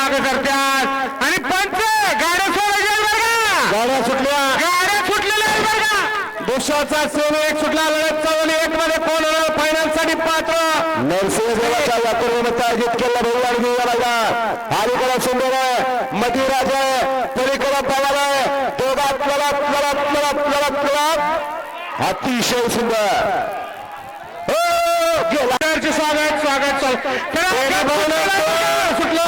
मागे करतात. आणि पंच गाड्या सोडायच्या गाड्या सुटल्या. गाड्या सुटलेल्या दुसऱ्याचा सेम एक सुटला लढत चवली एक मध्ये कोण होणार फायनलसाठी पात्र नरसिंह देवाच्या यात्रेनिमित्त आयोजित अलीकडे सुंदर आहे. मधुराज आहे. पलीकडे पवार आहे. दोघात लढत लढत लढत लढत लढत अतिशय सुंदर. हो, स्वागत स्वागत भाऊला सुटलं.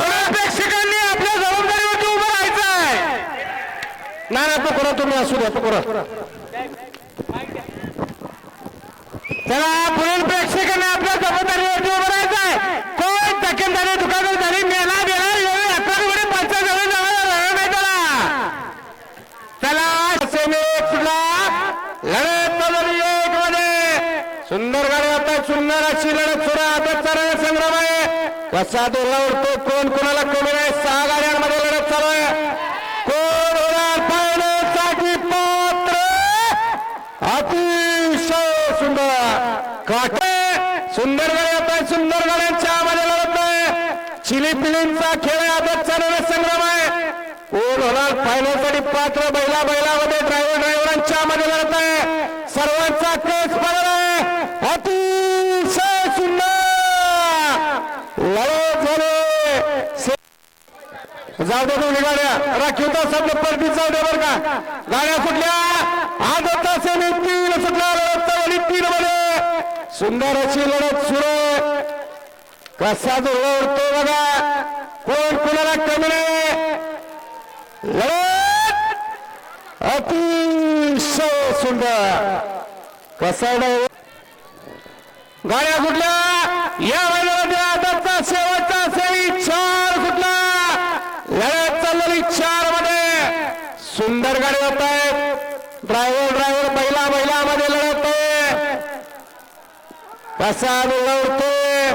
तुम्ही असू द्या पकडा चला पुढील प्रेक्षकांना आपल्या जबाबदारीवरती उभं राहायचं आहे. कोण टक्केन झाले दुकान झाली मेला गेला एवढे अकरा पंच जवळ जवळ नाही त्याला चला सेमी लढत चालवली एक मध्ये सुंदर गाडी आता सुंदर अशी लढत सुद्धा आता चालू संग्राम आहे. कसा दोला उडतो कोण कोणाला कमी सुंदरगड सुंदर आता सुंदर गाड्यांच्या मध्ये लढत आहे चिली पिलींचा खेळ आता आदत चालवणे संग्राम आहे. कोण होणार फायनलसाठी पात्र बैला बैलामध्ये ड्रायव्हर ड्रायव्हरांच्या मध्ये लढत आहे सर्वांचा केस पडला आहे अतिशय सुंदर! लढत झाले. जाऊ दे गाड्या. राखीव तासातलं परती जाऊ दे बरं का. गाड्या कुठल्या सुंदर अशी लढत सुरू. आहे. कसा जो ओढतो बघा. कोण कुणाला कमी नाही लढत! अतिशय सुंदर. कसा गाड्या कुठल्या? या महिन्यामध्ये आदतचा शेवटचा सेमी चार कुठला? लढत चाललेली चारमध्ये सुंदर गाडी होत आहेत. ड्रायव्हर ड्रायव्हर बैला बैला मध्ये लढत. कसा उडतोय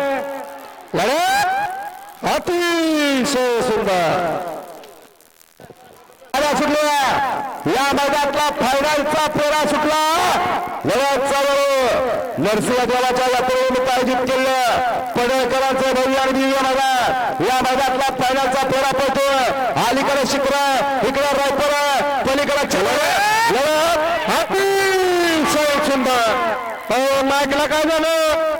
लढत अतिशय सुंदर. गाड्या सुटल्या. या मैदानातला फायनलचा फेरा सुटला. लढत चालू नरसिंह देवाच्या यात्रेनिमित्त आयोजित केलं. पडळकरांचं भव्य आणि दिव्य मैदान. या मैदानातला फायनलचा फेरा पडतो मायकला काय झालं?